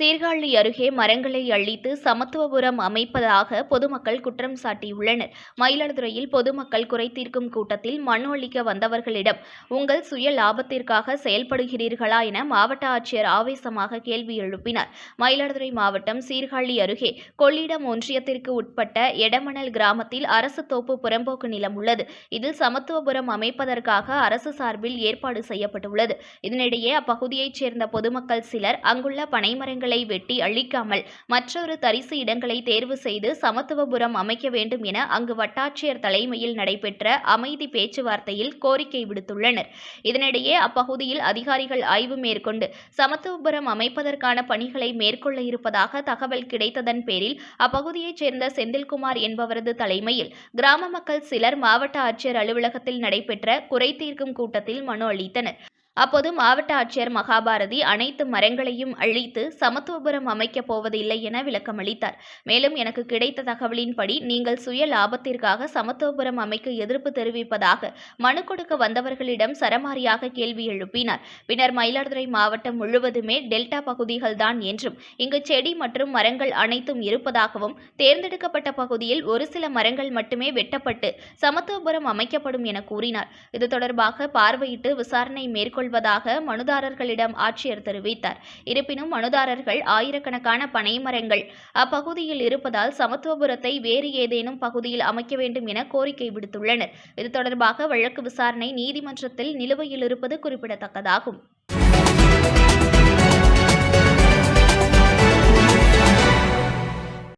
சீர்காழி அருகே மரங்களை அழித்து சமத்துவபுரம் அமைப்பதாக பொதுமக்கள் குற்றம் சாட்டியுள்ளனர். மயிலாடுதுறையில் பொதுமக்கள் குறைதீர்க்கும் கூட்டத்தில் மண் அளிக்க வந்தவர்களிடம் உங்கள் சுய லாபத்திற்காக செயல்படுகிறீர்களா என மாவட்ட ஆட்சியர் ஆவேசமாக கேள்வி எழுப்பினார். மயிலாடுதுறை மாவட்டம் சீர்காழி அருகே கொள்ளிடம் ஒன்றியத்திற்கு உட்பட்ட எடமணல் கிராமத்தில் அரசு தோப்பு புறம்போக்கு நிலம் உள்ளது. இதில் சமத்துவபுரம் அமைப்பதற்காக அரசு சார்பில் ஏற்பாடு செய்யப்பட்டுள்ளது. இதனிடையே அப்பகுதியைச் சேர்ந்த பொதுமக்கள் சிலர் அங்குள்ள பனைமரங்கள் வெட்டி அழிக்காமல் மற்றொரு தரிசு இடங்களை தேர்வு செய்து சமத்துவபுரம் அமைக்க வேண்டும் என அங்கு வட்டாட்சியர் தலைமையில் நடைபெற்ற அமைதி பேச்சுவார்த்தையில் கோரிக்கை விடுத்துள்ளனர். இதனிடையே அப்பகுதியில் அதிகாரிகள் ஆய்வு மேற்கொண்டு சமத்துவபுரம் அமைப்பதற்கான பணிகளை மேற்கொள்ள இருப்பதாக தகவல் கிடைத்ததன் பேரில் அப்பகுதியைச் சேர்ந்த செந்தில்குமார் என்பவரது தலைமையில் கிராம மக்கள் சிலர் மாவட்ட ஆட்சியர் அலுவலகத்தில் நடைபெற்ற குறை தீர்க்கும் கூட்டத்தில் மனு அளித்தனர். அப்போது மாவட்ட ஆட்சியர் மகாபாரதி அனைத்து மரங்களையும் அழித்து சமத்துவபுரம் அமைக்கப் போவதில்லை என விளக்கமளித்தார் மேலும் எனக்கு கிடைத்த தகவலின்படி நீங்கள் சுய லாபத்திற்காக சமத்துவபுரம் அமைக்க எதிர்ப்பு தெரிவிப்பதாக மனு கொடுக்க வந்தவர்களிடம் சரமாரியாக கேள்வி எழுப்பினார். பின்னர் மயிலாடுதுறை மாவட்டம் முழுவதுமே டெல்டா பகுதிகள்தான் என்றும் இங்கு செடி மற்றும் மரங்கள் அனைத்தும் இருப்பதாகவும் தேர்ந்தெடுக்கப்பட்ட பகுதியில் ஒரு சில மரங்கள் மட்டுமே வெட்டப்பட்டு சமத்துவபுரம் அமைக்கப்படும் என கூறினார். இது தொடர்பாக பார்வையிட்டு விசாரணை மேற்கொள்வதாக மனுதாரர்களிடம் ஆட்சியர் தெரிவித்தார். இருப்பினும் மனுதாரர்கள் ஆயிரக்கணக்கான பனைமரங்கள் அப்பகுதியில் இருப்பதால் சமத்துவபுரத்தை வேறு ஏதேனும் பகுதியில் அமைக்க வேண்டும் என கோரிக்கை விடுத்துள்ளனர். இது தொடர்பாக வழக்கு விசாரணை நீதிமன்றத்தில் நிலுவையில் இருப்பது குறிப்பிடத்தக்கதாகும்.